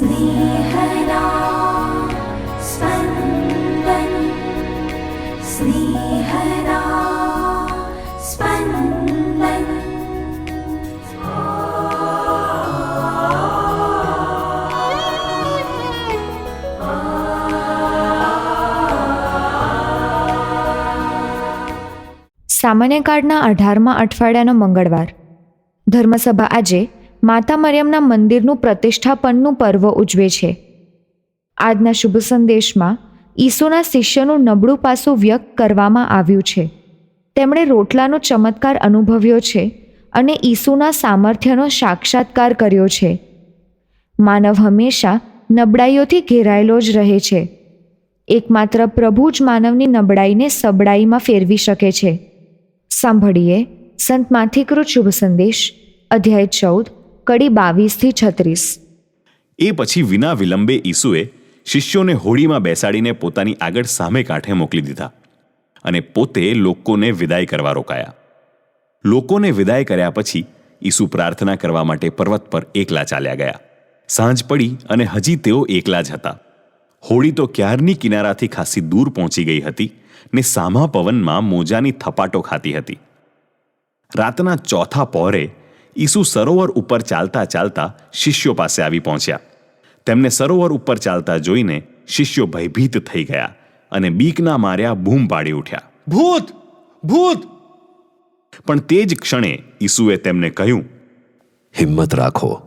स्नेहदा स्पन्दन् स्नेहदा स्पन्दन् સામાન્ય કાર્ડના અઢારમા અઠવાડિયાનો મંગળવાર ધર્મસભા આજે માતા મરિયમના મંદિરનું પ્રતિષ્ઠાપનનું પર્વ ઉજવે છે. આજના શુભ સંદેશમાં ઈસુના શિષ્યનું નબળું પાસું વ્યક્ત કરવામાં આવ્યું છે. તેમણે રોટલાનો ચમત્કાર અનુભવ્યો છે અને ઈસુના સામર્થ્યનો સાક્ષાત્કાર કર્યો છે. માનવ હંમેશા નબળાઈઓથી ઘેરાયેલો જ રહે છે. એકમાત્ર પ્રભુ જ માનવની નબળાઈને સબળાઈમાં ફેરવી શકે છે. સાંભળીએ સંત માથિકૃત શુભ સંદેશ, અધ્યાય ચૌદ કડી બાવીસથી છત્રીસ. એ પછી વિના વિલંબે ઈસુએ શિષ્યોને હોળીમાં બેસાડીને પોતાની આગળ સામે કાંઠે મોકલી દીધા અને પોતે લોકોને વિદાય કરવા રોકાયા. લોકોને વિદાય કર્યા પછી ઈસુ પ્રાર્થના કરવા માટે પર્વત પર એકલા ચાલ્યા ગયા. સાંજ પડી અને હજી તેઓ એકલા જ હતા. હોળી તો ક્યારની કિનારાથી ખાસી દૂર પહોંચી ગઈ હતી ને સામા પવનમાં મોજાની થપાટો ખાતી હતી. રાતના ચોથા પહોરે ઈસુ સરોવર ઉપર ચાલતા ચાલતા શિષ્યો પાસે આવી પહોંચ્યા. તેમને સરોવર ઉપર ચાલતા જોઈને શિષ્યો ભયભીત થઈ ગયા અને બીકના માર્યા બૂમ પાડી ઉઠ્યા. ભૂત! ભૂત! પણ તે જ ક્ષણે ઈસુએ તેમને કહ્યું હિંમત રાખો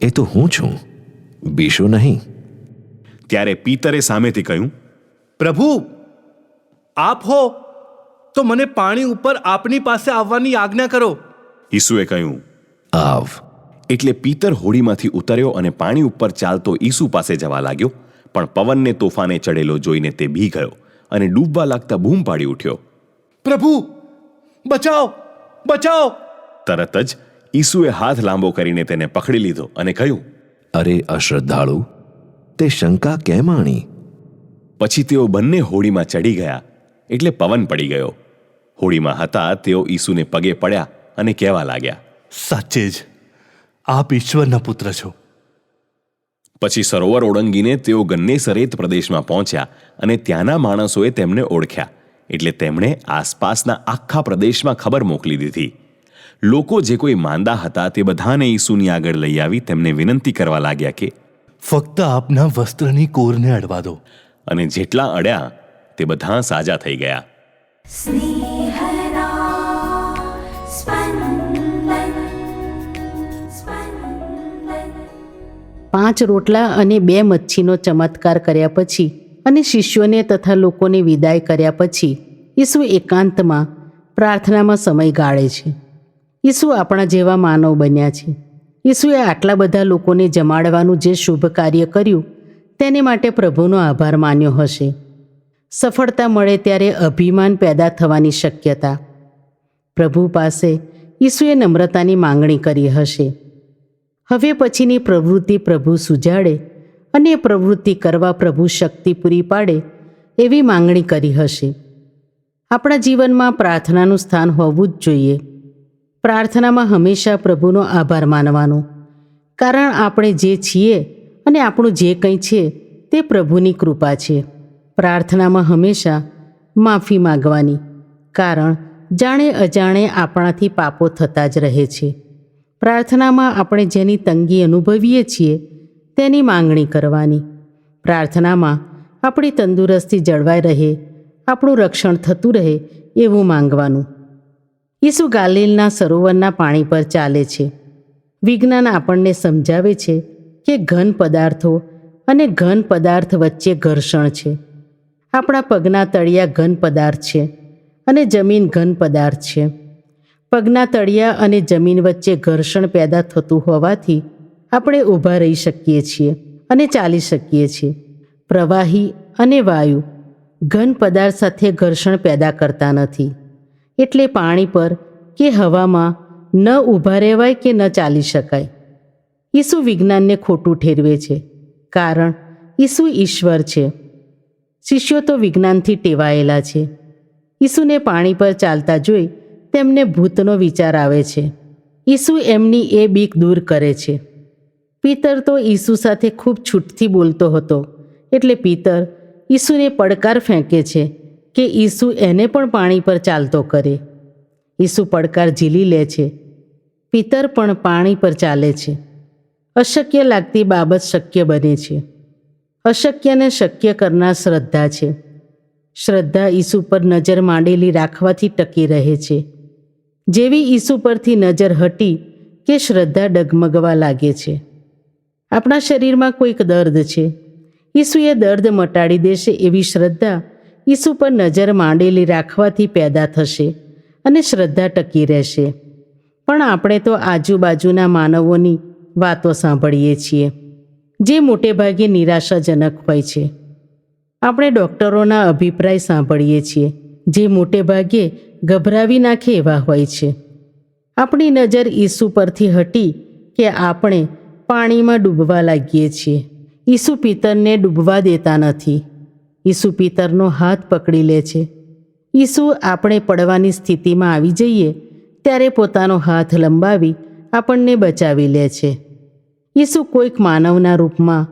એ તો હું છું બીશો નહીં. ત્યારે પીતરે સામેથી કહ્યું પ્રભુ આપ હો તો મને પાણી ઉપર આપની પાસે આવવાની આજ્ઞા કરો. ઈસુએ કહ્યું આવ એટલે પીતર હોડીમાંથી ઉતર્યો અને પાણી ઉપર ચાલતો ઈસુ પાસે જવા લાગ્યો પણ પવનને તોફાને ચડેલો જોઈને તે બી ગયો અને ડૂબવા લાગતા બૂમ પાડી ઉઠ્યો. પ્રભુ બચાવ બચાવ! તરત જ ઈસુએ હાથ લાંબો કરીને તેને પકડી લીધો અને કહ્યું અરે અશ્રદ્ધાળુ તે શંકા કેમ આણી? પછી તેઓ બંને હોડીમાં ચડી ગયા એટલે પવન પડી ગયો. હોડીમાં હતા તેઓ ઈસુને પગે પડ્યા અને કહેવા લાગ્યા સાચે જ. આપ ઈશ્વરના પુત્ર છો. પછી સરોવર ઓળંગીને તેઓ ગન્નેસરેત પ્રદેશમાં પહોંચ્યા અને ત્યાંના માણસોએ તેમને ઓળખ્યા. એટલે તેમણે આસપાસના આખા પ્રદેશમાં ખબર મોકલી દીધી. લોકો જે કોઈ માંદા હતા તે બધાને ઈસુની આગળ લઈ આવી તેમને વિનંતી કરવા લાગ્યા કે ફક્ત આપના વસ્ત્રની કોરને અડવા દો. અને જેટલા અડ્યા તે બધા સાજા થઈ ગયા. પાંચ રોટલા અને બે મચ્છીનો ચમત્કાર કર્યા પછી અને શિષ્યોને તથા લોકોને વિદાય કર્યા પછી ઈસુ એકાંતમાં પ્રાર્થનામાં સમય ગાળે છે. ઈસુ આપણા જેવા માનવ બન્યા છે. ઈસુએ આટલા બધા લોકોને જમાડવાનું જે શુભ કાર્ય કર્યું તેને માટે પ્રભુનો આભાર માન્યો હશે. સફળતા મળે ત્યારે અભિમાન પેદા થવાની શક્યતા. પ્રભુ પાસે ઈસુએ નમ્રતાની માંગણી કરી હશે. હવે પછીની પ્રવૃત્તિ પ્રભુ સુજાડે અને પ્રવૃત્તિ કરવા પ્રભુ શક્તિ પૂરી પાડે એવી માંગણી કરી હશે. આપણા જીવનમાં પ્રાર્થનાનું સ્થાન હોવું જ જોઈએ. પ્રાર્થનામાં હંમેશા પ્રભુનો આભાર માનવાનો. કારણ આપણે જે છીએ અને આપણું જે કંઈ છે તે પ્રભુની કૃપા છે. પ્રાર્થનામાં હંમેશા માફી માગવાની. કારણ જાણે અજાણે આપણાથી પાપો થતા જ રહે છે. પ્રાર્થનામાં આપણે જેની તંગી અનુભવીએ છીએ, તેની માંગણી કરવાની. પ્રાર્થનામાં આપણી તંદુરસ્તી જળવાઈ રહે, આપણું રક્ષણ થતું રહે એવું માંગવાનું. ઈસુ ગાલિલના સરોવરના પાણી પર ચાલે છે. વિજ્ઞાન આપણને સમજાવે છે કે ઘન પદાર્થો અને ઘન પદાર્થ વચ્ચે ઘર્ષણ છે. આપણા પગના તળિયા ઘન પદાર્થ છે અને જમીન ઘન પદાર્થ છે. પગના તળિયા અને જમીન વચ્ચે ઘર્ષણ પેદા થતું હોવાથી આપણે ઊભા રહી શકીએ છીએ અને ચાલી શકીએ છીએ. પ્રવાહી અને વાયુ ઘન પદાર્થ સાથે ઘર્ષણ પેદા કરતા નથી. એટલે પાણી પર કે હવામાં ન ઊભા રહેવાય કે ન ચાલી શકાય. ઈસુ વિજ્ઞાનને ખોટું ઠેરવે છે, કારણ ઈસુ ઈશ્વર છે. શિષ્યો તો વિજ્ઞાનથી ટેવાયેલા છે. ઈસુને પાણી પર ચાલતા જોઈ તેમને ભૂતનો વિચાર આવે છે. ઈસુ એમની એ બીક દૂર કરે છે. પિતર તો ઈસુ સાથે ખૂબ છૂટથી બોલતો હતો. એટલે પિતર ઈસુને પડકાર ફેંકે છે કે ઈસુ એને પણ પાણી પર ચાલતો કરે. ઈસુ પડકાર ઝીલી લે છે. પિતર પણ પાણી પર ચાલે છે. અશક્ય લાગતી બાબત શક્ય બને છે. અશક્યને શક્ય કરનાર શ્રદ્ધા છે. શ્રદ્ધા ઈસુ પર નજર માંડેલી રાખવાથી ટકી રહે છે. જેવી ઈસુ પરથી નજર હટી કે શ્રદ્ધા ડગમગવા લાગે છે. આપણા શરીરમાં કોઈક દર્દ છે. ઈસુએ દર્દ મટાડી દેશે એવી શ્રદ્ધા ઈસુ પર નજર માંડેલી રાખવાથી પેદા થશે અને શ્રદ્ધા ટકી રહેશે. પણ આપણે તો આજુબાજુના માનવોની વાતો સાંભળીએ છીએ, જે મોટે ભાગે નિરાશાજનક હોય છે. આપણે ડૉક્ટરોના અભિપ્રાય સાંભળીએ છીએ, જે મોટે ભાગે ગભરાવી નાખે એવા હોય છે. આપણી નજર ઈસુ પરથી હટી કે આપણે પાણીમાં ડૂબવા લાગીએ છીએ. ઈસુ પિતરને ડૂબવા દેતા નથી. ઈસુ પિતરનો હાથ પકડી લે છે. ઈસુ આપણે પડવાની સ્થિતિમાં આવી જઈએ ત્યારે પોતાનો હાથ લંબાવી આપણને બચાવી લે છે. ઈસુ કોઈક માનવના રૂપમાં,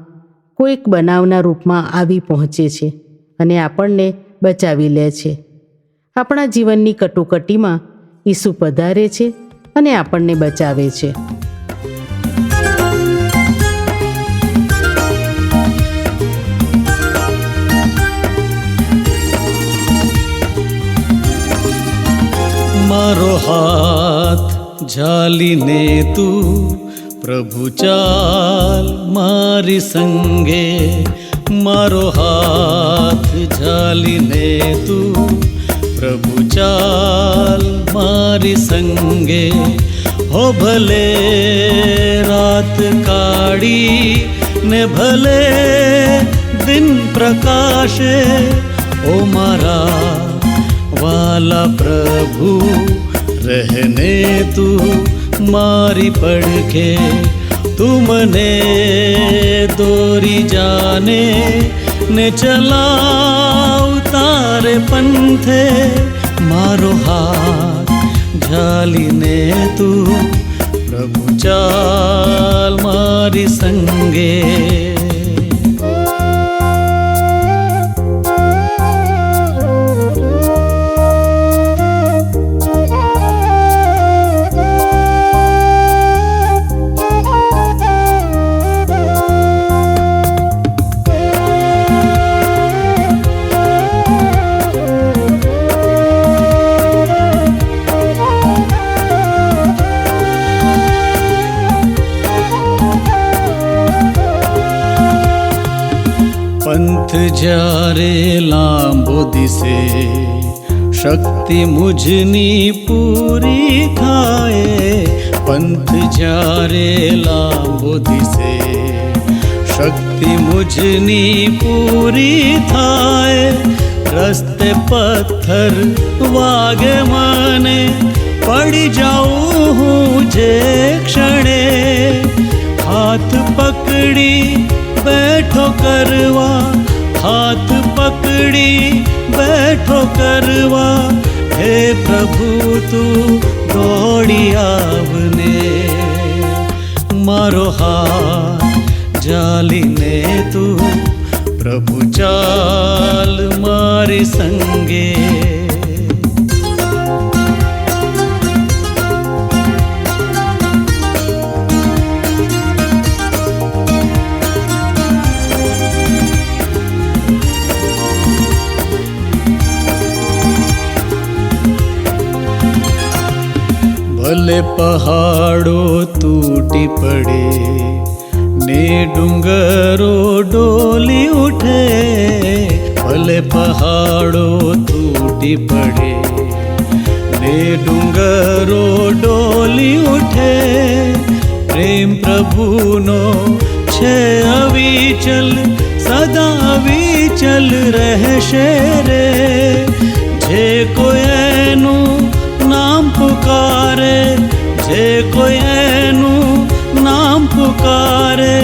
કોઈક બનાવના રૂપમાં આવી પહોંચે છે અને આપણને બચાવી લે છે. આપણા જીવનની કટોકટીમાં ઈસુ પધારે છે અને આપણને બચાવે છે. મારો હાથ ઝાલીને તું પ્રભુ ચાલ મારી સંગે. મારો હાથ ઝાલીને તું ચાલ મારી સંગે હો ભલે રાત કાઢી ને ભલે દિન પ્રકાશે ઓ મારા વાલા પ્રભુ રહેને તું મારી પડખે તું મને દોરી જાને ને ચલાવ તારે પંથે મારો હાથ ઝાલીને તું પ્રભુ ચાલ મારી સંગે. પંથ જ્યારે લાંબો દિશે, શક્તિ મુજની પૂરી થાય. પંથ જ્યારે લાંબો દિશે, શક્તિ મુજની પૂરી થાય. રસ્તે પથ્થર વાગે મને, પડી જાઉં હું જે ક્ષણે. હાથ પકડી બેઠો કરવા હાથ પકડી બેઠો કરવા હે પ્રભુ તું દોડી આવને મારો હાથ જાલીને તું પ્રભુ ચાલ મારી સંગે ભલે પહાડો તૂટી પડે, ને ડુંગરો ડોલી ઉઠે, ભલે પહાડો તૂટી પડે, ને ડુંગરો ડોલી ઉઠે, પ્રેમ પ્રભુનો છે અવિચલ, સદા અવિચલ રહેશે રે, જે કોઈ એનું પુકારે, જે કોઈ એનું નામ પુકારે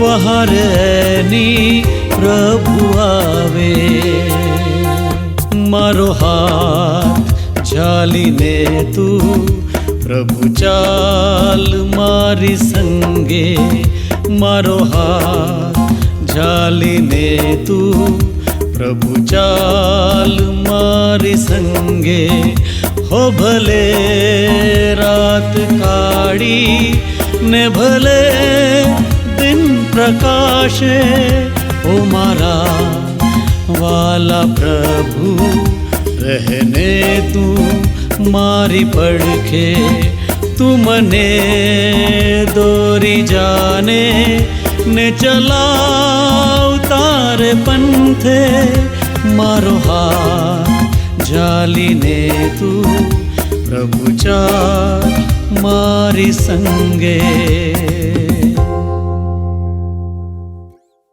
વહારેની પ્રભુ આવે. મારો હાથ ચાલીને તું પ્રભુ ચાલ મારી સંગે. મારો હાથ ચાલીને તું પ્રભુ ચાલ મારી સંગે. હો ભલે રાત કાળી ને ભલે દિન પ્રકાશે ઓ મારા વાલા પ્રભુ રહેને તું મારી પડખે તું મને દોરી જાને ને ચલાવ તારે પંથે મારો હાથ જાલીને તું પ્રભુ ચાલ મારી સંગે